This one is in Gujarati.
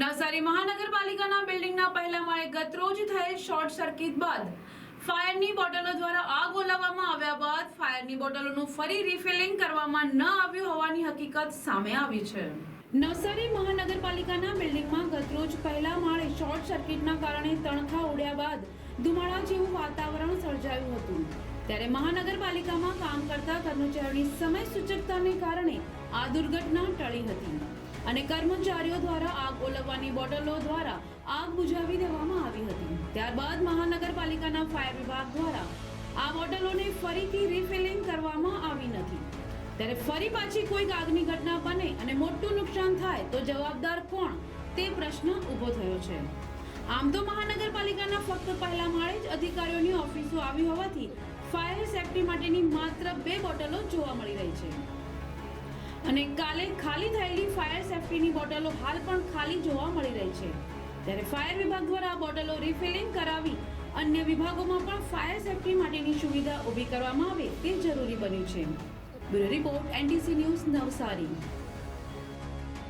નવસારી મહાનગરપાલિકાના બિલ્ડિંગના પહેલા માળે ગતરોજ થયેલ શોર્ટ સર્કિટ બાદ ફાયરની બોટલો દ્વારા આગ ઓલાવવામાં આવ્યા બાદ ફાયરની બોટલોનું ફરી રિફિલિંગ કરવામાં ન આવ્યું હોવાની હકીકત સામે આવી છે. નવસારી મહાનગરપાલિકાના બિલ્ડિંગમાં ગતરોજ પહેલા માળે શોર્ટ સર્કિટના કારણે તણખા ઉડ્યા બાદ ધુમાડા જેવું વાતાવરણ સર્જાયું હતું. ત્યારે મહાનગરપાલિકામાં કામ કરતા કર્મચારીની સમય સૂચકતાને કારણે આ દુર્ઘટના ટળી હતી. અને કર્મચારીઓ દ્વારા આગ ઓલવવાની બોટલો દ્વારા આગ બુઝાવી દેવામાં આવી હતી. ત્યારબાદ મહાનગરપાલિકાના ફાયર વિભાગ દ્વારા આ બોટલોને ફરીથી રિફિલિંગ કરવામાં આવી નથી. ત્યારે ફરી પાછી કોઈક આગની ઘટના બને અને મોટું નુકસાન થાય તો જવાબદાર કોણ? તે પ્રશ્ન ઊભો થયો છે. આમ તો મહાનગરપાલિકાના ફક્ત પહેલા માળે જ અધિકારીઓની ઓફિસો આવી હોવાથી ફાયર સેફટી માટેની માત્ર બે બોટલો જોવા મળી રહી છે. અને કાલે ખાલી થયેલી ફાયર બોટલો હાલ પણ ખાલી જોવા મળી રહી છે. ત્યારે ફાયર વિભાગ દ્વારા બોટલો રિફિલિંગ કરાવી અન્ય વિભાગોમાં પણ ફાયર સેફટી માટેની સુવિધા ઊભી કરવામાં આવે તે જરૂરી બન્યું છે. Bureau report NTC news Navsari.